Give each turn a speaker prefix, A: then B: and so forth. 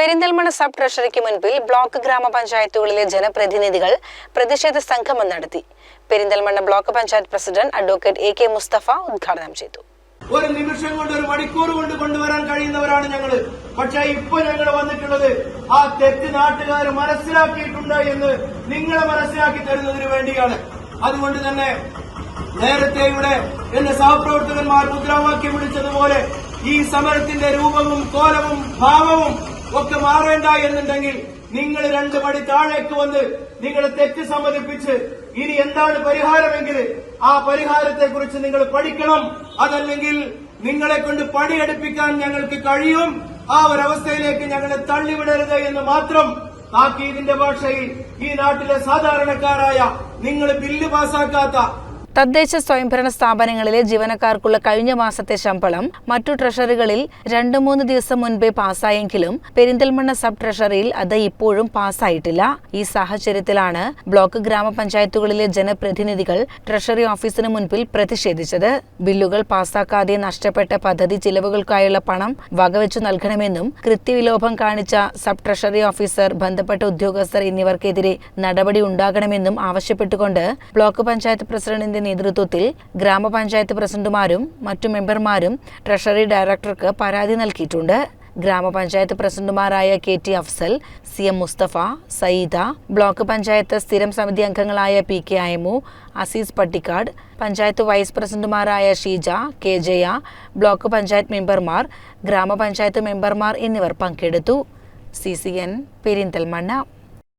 A: Perinthalmanna sub ട്രഷറിക്ക് മുൻപിൽ block ഗ്രാമപഞ്ചായത്തുകളിലെ ജനപ്രതിനിധികൾ പ്രതിഷേധ സംഗമം നടത്തി. Perinthalmanna block panchayat president advocate A K Mustafa ഉദ്ഘാടനം ചെയ്തു.
B: ഒരു നിമിഷം കൊണ്ട് ഒരു മണിക്കൂർ കൊണ്ട് കൊണ്ടുവരാൻ കഴിയുന്നവരാണ് ഞങ്ങൾ പക്ഷേ ഇപ്പൊ ഞങ്ങൾ വന്നിട്ടുള്ളത് ആ തെറ്റ് നാട്ടുകാർ മനസ്സിലാക്കിയിട്ടുണ്ട് എന്ന് നിങ്ങളെ മനസ്സിലാക്കി തരുന്നതിന് വേണ്ടിയാണ്. അതുകൊണ്ട് തന്നെ നേരത്തെ ഇവിടെ എന്റെ സഹപ്രവർത്തകന്മാർ മുദ്രാവാക്യം വിളിച്ചതുപോലെ ഈ സമരത്തിന്റെ രൂപവും കോലവും ഭാവവും ഒക്കെ മാറേണ്ട എന്നുണ്ടെങ്കിൽ നിങ്ങൾ രണ്ട് പടി താഴേക്ക് വന്ന് നിങ്ങൾ തെറ്റ് സമ്മതിപ്പിച്ച് ഇനി എന്താണ് പരിഹാരമെങ്കിൽ ആ പരിഹാരത്തെ കുറിച്ച് നിങ്ങൾ പഠിക്കണം. അതല്ലെങ്കിൽ നിങ്ങളെ കൊണ്ട് പണിയെടുപ്പിക്കാൻ ഞങ്ങൾക്ക് കഴിയും. ആ ഒരവസ്ഥയിലേക്ക് ഞങ്ങളെ തള്ളിവിടരുത് എന്ന് മാത്രം താക്കീതിന്റെ ഭാഷയിൽ ഈ നാട്ടിലെ സാധാരണക്കാരായ നിങ്ങൾ ബില്ല് പാസാക്കാത്ത
A: തദ്ദേശ സ്വയംഭരണ സ്ഥാപനങ്ങളിലെ ജീവനക്കാർക്കുള്ള കഴിഞ്ഞ മാസത്തെ ശമ്പളം മറ്റു ട്രഷറികളിൽ രണ്ടു മൂന്ന് ദിവസം മുൻപേ പാസ്സായെങ്കിലും പെരിന്തൽമണ്ണ സബ് ട്രഷറിയിൽ അത് ഇപ്പോഴും പാസ്സായിട്ടില്ല. ഈ സാഹചര്യത്തിലാണ് ബ്ലോക്ക് ഗ്രാമപഞ്ചായത്തുകളിലെ ജനപ്രതിനിധികൾ ട്രഷറി ഓഫീസിന് മുൻപിൽ പ്രതിഷേധിച്ചത്. ബില്ലുകൾ പാസ്സാക്കാതെ നഷ്ടപ്പെട്ട പദ്ധതി ചിലവുകൾക്കായുള്ള പണം വകവെച്ചു നൽകണമെന്നും കൃത്യവിലോഭം കാണിച്ച സബ് ട്രഷറി ഓഫീസർ ബന്ധപ്പെട്ട ഉദ്യോഗസ്ഥർ എന്നിവർക്കെതിരെ നടപടി ഉണ്ടാകണമെന്നും ആവശ്യപ്പെട്ടുകൊണ്ട് ബ്ലോക്ക് പഞ്ചായത്ത് പ്രസിഡന്റിന്റെ നേതൃത്വത്തിൽ ഗ്രാമപഞ്ചായത്ത് പ്രസിഡന്റുമാരും മറ്റു മെമ്പർമാരും ട്രഷറി ഡയറക്ടർക്ക് പരാതി നൽകിയിട്ടുണ്ട്. ഗ്രാമപഞ്ചായത്ത് പ്രസിഡന്റുമാരായ K T Afsal C M Mustafa Sayyida block panchayat സ്ഥിരം സമിതി അംഗങ്ങളായ P K Ayamu Aziz Pattikkad panchayat vice പ്രസിഡന്റുമാരായ ഷീജ കെ ജയ ബ്ലോക്ക് പഞ്ചായത്ത് മെമ്പർമാർ ഗ്രാമപഞ്ചായത്ത് മെമ്പർമാർ എന്നിവർ പങ്കെടുത്തു. C C N Perinthalmanna.